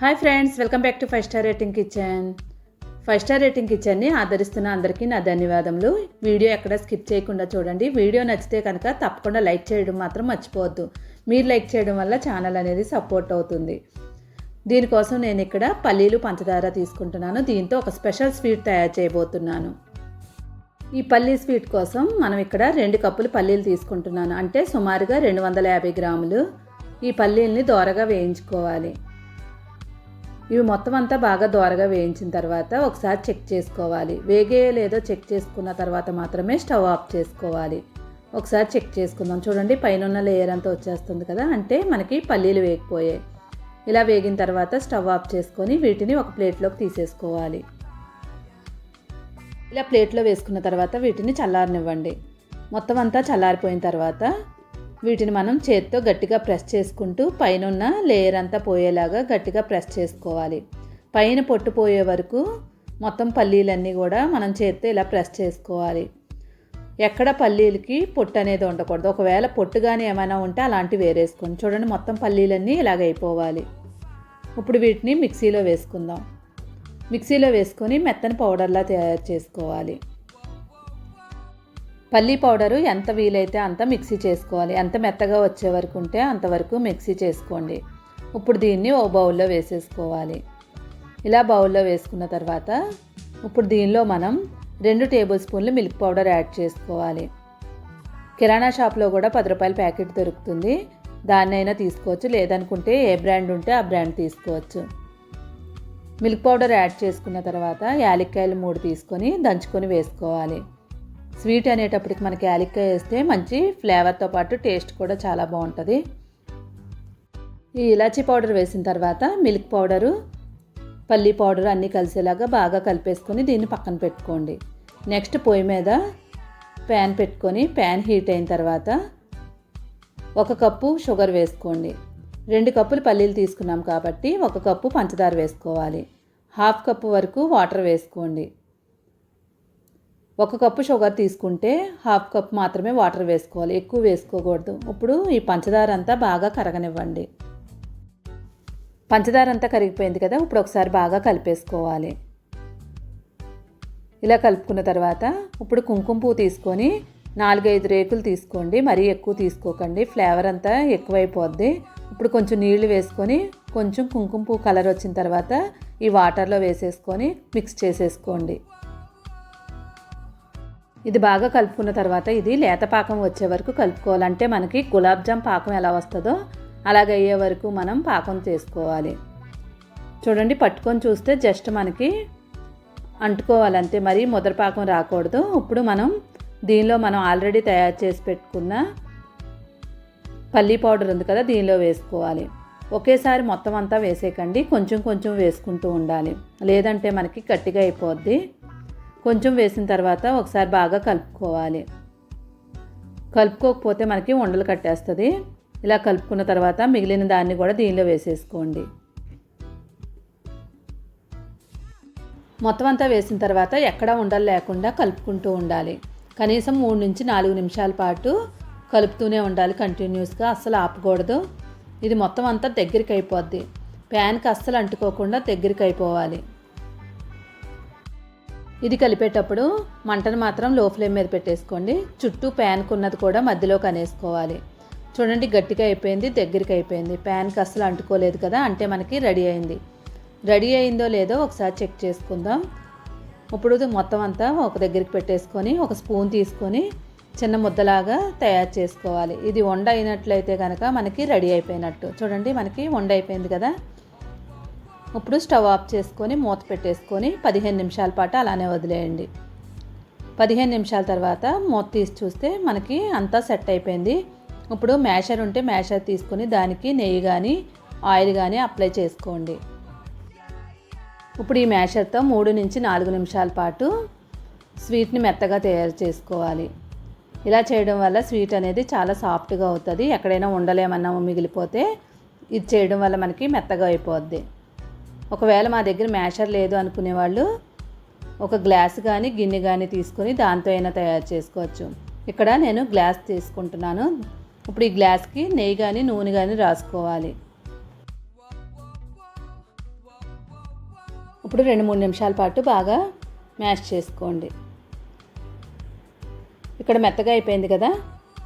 Hi friends welcome back to five star rating kitchen. Five star rating కిచెన్ని ఆదరిస్తున్న అందరికీ నా ధన్యవాదములు. వీడియో ఎక్కడ స్కిప్ చేయకుండా చూడండి. వీడియో నచ్చితే కనుక తప్పకుండా లైక్ చేయడం మాత్రం మర్చిపోవద్దు. మీరు లైక్ చేయడం వల్ల ఛానల్ అనేది సపోర్ట్ అవుతుంది. దీనికోసం నేను ఇక్కడ పల్లీలు పంచదార తీసుకుంటున్నాను. దీంతో ఒక స్పెషల్ స్వీట్ తయారు చేయబోతున్నాను. ఈ పల్లీ స్వీట్ కోసం మనం ఇక్కడ రెండు కప్పులు పల్లీలు తీసుకుంటున్నాను. అంటే సుమారుగా రెండు వందల యాభై గ్రాములు ఈ పల్లీల్ని దోరగా వేయించుకోవాలి. ఇవి మొత్తం అంతా బాగా దోరగా వేయించిన తర్వాత ఒకసారి చెక్ చేసుకోవాలి. వేగే లేదో చెక్ చేసుకున్న తర్వాత మాత్రమే స్టవ్ ఆఫ్ చేసుకోవాలి. ఒకసారి చెక్ చేసుకుందాం. చూడండి పైన ఉన్న లేయర్ అంతా వచ్చేస్తుంది కదా అంటే మనకి పల్లీలు వేగిపోయాయి. ఇలా వేగిన తర్వాత స్టవ్ ఆఫ్ చేసుకొని వీటిని ఒక ప్లేట్లోకి తీసేసుకోవాలి. ఇలా ప్లేట్లో వేసుకున్న తర్వాత వీటిని చల్లారనివ్వండి. మొత్తం అంతా చల్లారిపోయిన తర్వాత వీటిని మనం చేత్తో గట్టిగా ప్రెస్ చేసుకుంటూ పైన ఉన్న లేయర్ అంతా పోయేలాగా గట్టిగా ప్రెస్ చేసుకోవాలి. పైన పొట్టు పోయే వరకు మొత్తం పల్లీలన్నీ కూడా మనం చేత్తో ఇలా ప్రెస్ చేసుకోవాలి. ఎక్కడ పల్లీలకి పొట్టు అనేది ఉండకూడదు. ఒకవేళ పొట్టు కానీ ఏమైనా ఉంటే అలాంటివి వేరేసుకోండి. చూడండి మొత్తం పల్లీలన్నీ ఇలాగ అయిపోవాలి. ఇప్పుడు వీటిని మిక్సీలో వేసుకుందాం. మిక్సీలో వేసుకొని మెత్తని పౌడర్లా తయారు చేసుకోవాలి. పల్లీ పౌడరు ఎంత వీలైతే అంత మిక్సీ చేసుకోవాలి. ఎంత మెత్తగా వచ్చే వరకు ఉంటే అంతవరకు మిక్సీ చేసుకోండి. ఇప్పుడు దీన్ని ఓ బౌల్లో వేసేసుకోవాలి. ఇలా బౌల్లో వేసుకున్న తర్వాత ఇప్పుడు దీనిలో మనం రెండు టేబుల్ స్పూన్లు మిల్క్ పౌడర్ యాడ్ చేసుకోవాలి. కిరాణా షాప్లో కూడా పది రూపాయల ప్యాకెట్ దొరుకుతుంది. దాన్నైనా తీసుకోవచ్చు. లేదనుకుంటే ఏ బ్రాండ్ ఉంటే ఆ బ్రాండ్ తీసుకోవచ్చు. మిల్క్ పౌడర్ యాడ్ చేసుకున్న తర్వాత యాలక్కాయలు మూడు తీసుకొని దంచుకొని వేసుకోవాలి. స్వీట్ అనేటప్పటికి మనకి యాలక్కాయ వేస్తే మంచి ఫ్లేవర్తో పాటు టేస్ట్ కూడా చాలా బాగుంటుంది. ఈ ఇలాచీ పౌడర్ వేసిన తర్వాత మిల్క్ పౌడరు పల్లీ పౌడర్ అన్నీ కలిసేలాగా బాగా కలిపేసుకొని దీన్ని పక్కన పెట్టుకోండి. నెక్స్ట్ పొయ్యి మీద ప్యాన్ పెట్టుకొని ప్యాన్ హీట్ అయిన తర్వాత ఒక కప్పు షుగర్ వేసుకోండి. రెండు కప్పులు పల్లీలు తీసుకున్నాం కాబట్టి ఒక కప్పు పంచదార వేసుకోవాలి. హాఫ్ కప్పు వరకు వాటర్ వేసుకోండి. ఒక కప్పు షుగర్ తీసుకుంటే హాఫ్ కప్ మాత్రమే వాటర్ వేసుకోవాలి. ఎక్కువ వేసుకోకూడదు. ఇప్పుడు ఈ పంచదార అంతా బాగా కరగనివ్వండి. పంచదార అంతా కరిగిపోయింది కదా ఇప్పుడు ఒకసారి బాగా కలిపేసుకోవాలి. ఇలా కలుపుకున్న తర్వాత ఇప్పుడు కుంకుమ పువ్వు తీసుకొని నాలుగైదు రేకులు తీసుకోండి. మరీ ఎక్కువ తీసుకోకండి. ఫ్లేవర్ అంతా ఎక్కువైపోద్ది. ఇప్పుడు కొంచెం నీళ్ళు వేసుకొని కొంచెం కుంకుమ పువ్వు కలర్ వచ్చిన తర్వాత ఈ వాటర్లో వేసేసుకొని మిక్స్ చేసేసుకోండి. ఇది బాగా కలుపుకున్న తర్వాత ఇది లేత పాకం వచ్చే వరకు కలుపుకోవాలంటే మనకి గులాబ్ జామ్ పాకం ఎలా వస్తుందో అలాగ అయ్యే వరకు మనం పాకం చేసుకోవాలి. చూడండి పట్టుకొని చూస్తే జస్ట్ మనకి అంటుకోవాలంతే. మరి ముద్ర పాకం రాకూడదు. ఇప్పుడు మనం దీనిలో మనం ఆల్రెడీ తయారు చేసి పెట్టుకున్న పల్లీ పౌడర్ ఉంది కదా దీనిలో వేసుకోవాలి. ఒకేసారి మొత్తం అంతా వేసేయకండి. కొంచెం కొంచెం వేసుకుంటూ ఉండాలి. లేదంటే మనకి గట్టిగా అయిపోద్ది. కొంచెం వేసిన తర్వాత ఒకసారి బాగా కలుపుకోవాలి. కలుపుకోకపోతే మనకి ఉండలు కట్టేస్తుంది. ఇలా కలుపుకున్న తర్వాత మిగిలిన దాన్ని కూడా దీనిలో వేసేసుకోండి. మొత్తం అంతా వేసిన తర్వాత ఎక్కడ ఉండలు లేకుండా కలుపుకుంటూ ఉండాలి. కనీసం మూడు నుంచి నాలుగు నిమిషాల పాటు కలుపుతూనే ఉండాలి కంటిన్యూస్గా అస్సలు ఆపకూడదు. ఇది మొత్తం అంతా దగ్గరికి అయిపోద్ది. ప్యాన్కి అస్సలు అంటుకోకుండా దగ్గరికి అయిపోవాలి. ఇది కలిపేటప్పుడు మంటను మాత్రం లో ఫ్లేమ్ మీద పెట్టేసుకోండి. చుట్టూ ప్యాన్కు ఉన్నది కూడా మధ్యలో కనేసుకోవాలి. చూడండి గట్టిగా అయిపోయింది దగ్గరికి అయిపోయింది. ప్యాన్కి అస్సలు అంటుకోలేదు కదా అంటే మనకి రెడీ అయింది. రెడీ అయిందో లేదో ఒకసారి చెక్ చేసుకుందాం. ఇప్పుడు మొత్తం అంతా ఒక దగ్గరికి పెట్టేసుకొని ఒక స్పూన్ తీసుకొని చిన్న ముద్దలాగా తయారు చేసుకోవాలి. ఇది వండ అయినట్లయితే కనుక మనకి రెడీ అయిపోయినట్టు. చూడండి మనకి వండ అయిపోయింది కదా. ఇప్పుడు స్టవ్ ఆఫ్ చేసుకొని మూత పెట్టేసుకొని పదిహేను నిమిషాల పాటు అలానే వదిలేయండి. పదిహేను నిమిషాల తర్వాత మూత తీసి చూస్తే మనకి అంతా సెట్ అయిపోయింది. ఇప్పుడు మ్యాషర్ ఉంటే మ్యాషర్ తీసుకొని దానికి నెయ్యి కానీ ఆయిల్ కానీ అప్లై చేసుకోండి. ఇప్పుడు ఈ మ్యాషర్తో మూడు నుంచి నాలుగు నిమిషాల పాటు స్వీట్ని మెత్తగా తయారు చేసుకోవాలి. ఇలా చేయడం వల్ల స్వీట్ అనేది చాలా సాఫ్ట్గా అవుతుంది. ఎక్కడైనా ఉండలేమన్నా మిగిలిపోతే ఇది చేయడం వల్ల మనకి మెత్తగా అయిపోద్ది. ఒకవేళ మా దగ్గర మ్యాషర్ లేదు అనుకునే వాళ్ళు ఒక గ్లాస్ కానీ గిన్నె కానీ తీసుకొని దాంతో అయినా తయారు చేసుకోవచ్చు. ఇక్కడ నేను గ్లాస్ తీసుకుంటున్నాను. ఇప్పుడు ఈ గ్లాస్కి నెయ్యి కానీ నూనె కానీ రాసుకోవాలి. ఇప్పుడు రెండు మూడు నిమిషాల పాటు బాగా మ్యాష్ చేసుకోండి. ఇక్కడ మెత్తగా అయిపోయింది కదా?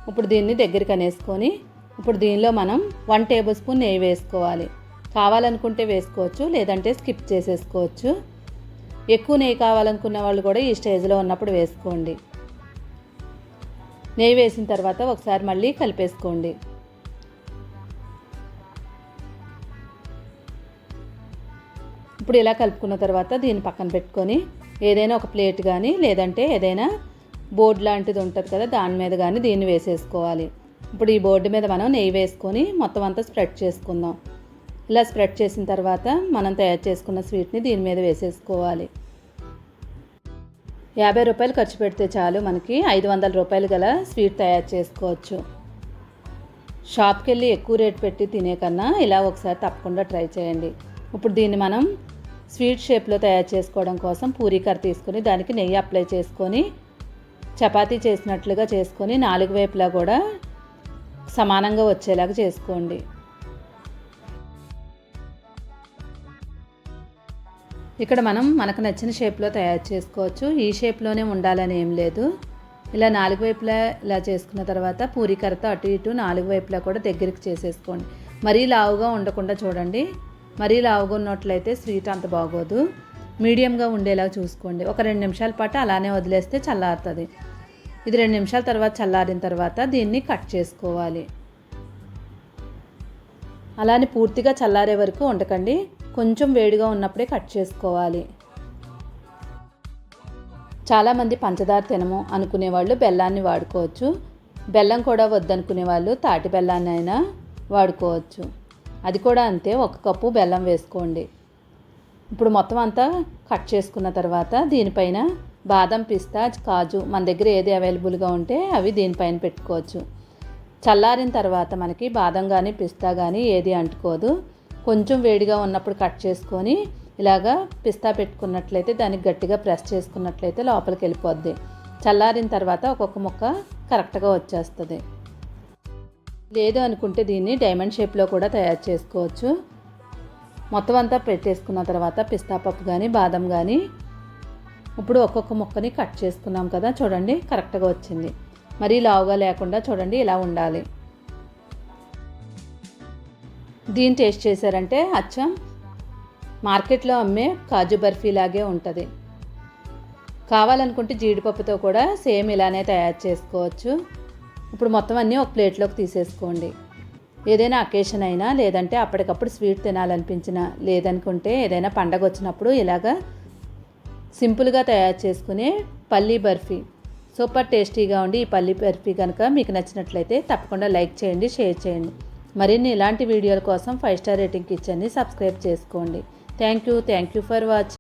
ఇప్పుడు దీన్ని దగ్గరికి అనేసుకొని ఇప్పుడు దీనిలో మనం వన్ టేబుల్ స్పూన్ నెయ్యి వేసుకోవాలి. కావాలనుకుంటే వేసుకోవచ్చు లేదంటే స్కిప్ చేసేసుకోవచ్చు. ఎక్కువ నెయ్యి కావాలనుకున్న వాళ్ళు కూడా ఈ స్టేజ్లో ఉన్నప్పుడు వేసుకోండి. నెయ్యి వేసిన తర్వాత ఒకసారి మళ్ళీ కలిపేసుకోండి. ఇప్పుడు ఇలా కలుపుకున్న తర్వాత దీన్ని పక్కన పెట్టుకొని ఏదైనా ఒక ప్లేట్ కానీ లేదంటే ఏదైనా బోర్డు లాంటిది ఉంటుంది కదా దాని మీద కానీ దీన్ని వేసేసుకోవాలి. ఇప్పుడు ఈ బోర్డు మీద మనం నెయ్యి వేసుకొని మొత్తం అంతా స్ప్రెడ్ చేసుకుందాం. ఇలా స్ప్రెడ్ చేసిన తర్వాత మనం తయారు చేసుకున్న స్వీట్ని దీని మీద వేసేసుకోవాలి. యాభై రూపాయలు ఖర్చు పెడితే చాలు మనకి ఐదు వందల రూపాయలు గల స్వీట్ తయారు చేసుకోవచ్చు. షాప్కి వెళ్ళి ఎక్కువ రేట్ పెట్టి తినే కన్నా ఇలా ఒకసారి తప్పకుండా ట్రై చేయండి. ఇప్పుడు దీన్ని మనం స్వీట్ షేప్లో తయారు చేసుకోవడం కోసం పూరీకర తీసుకొని దానికి నెయ్యి అప్లై చేసుకొని చపాతీ చేసినట్లుగా చేసుకొని నాలుగు వైపులా కూడా సమానంగా వచ్చేలాగా చేసుకోండి. ఇక్కడ మనం మనకు నచ్చిన షేప్లో తయారు చేసుకోవచ్చు. ఈ షేప్లోనే ఉండాలని ఏం లేదు. ఇలా నాలుగు వైపులా ఇలా చేసుకున్న తర్వాత పూరికరతో అటు ఇటు నాలుగు వైపులా కూడా దగ్గరికి చేసేసుకోండి. మరీ లావుగా ఉండకుండా చూడండి. మరీ లావుగా ఉన్నట్లయితే స్వీట్ అంత బాగోదు. మీడియంగా ఉండేలా చూసుకోండి. ఒక రెండు నిమిషాల పాటు అలానే వదిలేస్తే చల్లారుతుంది. ఇది రెండు నిమిషాల తర్వాత చల్లారిన తర్వాత దీన్ని కట్ చేసుకోవాలి. అలానే పూర్తిగా చల్లారే వరకు ఉండకండి. కొంచెం వేడిగా ఉన్నప్పుడే కట్ చేసుకోవాలి. చాలామంది పంచదార తినము అనుకునే వాళ్ళు బెల్లాన్ని వాడుకోవచ్చు. బెల్లం కూడా వద్దనుకునే వాళ్ళు తాటి బెల్లాన్ని అయినా వాడుకోవచ్చు. అది కూడా అంతే ఒక కప్పు బెల్లం వేసుకోండి. ఇప్పుడు మొత్తం అంతా కట్ చేసుకున్న తర్వాత దీనిపైన బాదం పిస్తా కాజు మన దగ్గర ఏది అవైలబుల్గా ఉంటే అవి దీనిపైన పెట్టుకోవచ్చు. చల్లారిన తర్వాత మనకి బాదం కానీ పిస్తా కానీ ఏది అంటుకోదు. కొంచెం వేడిగా ఉన్నప్పుడు కట్ చేసుకొని ఇలాగా పిస్తా పెట్టుకున్నట్లయితే దానికి గట్టిగా ప్రెస్ చేసుకున్నట్లయితే లోపలికి వెళ్ళిపోద్ది. చల్లారిన తర్వాత ఒక్కొక్క ముక్క కరెక్ట్గా వచ్చేస్తుంది. లేదు అనుకుంటే దీన్ని డైమండ్ షేప్లో కూడా తయారు చేసుకోవచ్చు. మొత్తం అంతా పెట్టేసుకున్న తర్వాత పిస్తా పప్పు కానీ బాదం కానీ ఇప్పుడు ఒక్కొక్క ముక్కని కట్ చేసుకున్నాం కదా చూడండి కరెక్ట్గా వచ్చింది. మరీ లావుగా లేకుండా చూడండి ఇలా ఉండాలి. దీన్ని టేస్ట్ చేశారంటే అచ్చం మార్కెట్లో అమ్మే కాజు బర్ఫీ లాగే ఉంటుంది. కావాలనుకుంటే జీడిపప్పుతో కూడా సేమ్ ఇలానే తయారు చేసుకోవచ్చు. ఇప్పుడు మొత్తం అన్నీ ఒక ప్లేట్లోకి తీసేసుకోండి. ఏదైనా అకేషన్ అయినా లేదంటే అప్పటికప్పుడు స్వీట్ తినాలనిపించిన లేదనుకుంటే ఏదైనా పండగ వచ్చినప్పుడు ఇలాగా సింపుల్గా తయారు చేసుకునే పల్లీ బర్ఫీ. సూపర్ టేస్టీగా ఉండి ఈ పల్లీ బర్ఫీ కనుక మీకు నచ్చినట్లయితే తప్పకుండా లైక్ చేయండి షేర్ చేయండి. మరిన్ని ఇలాంటి వీడియోల కోసం ఫైవ్ స్టార్ రేటింగ్ ఇచ్చండి. సబ్స్క్రైబ్ చేసుకోండి. Thank you thank you for watching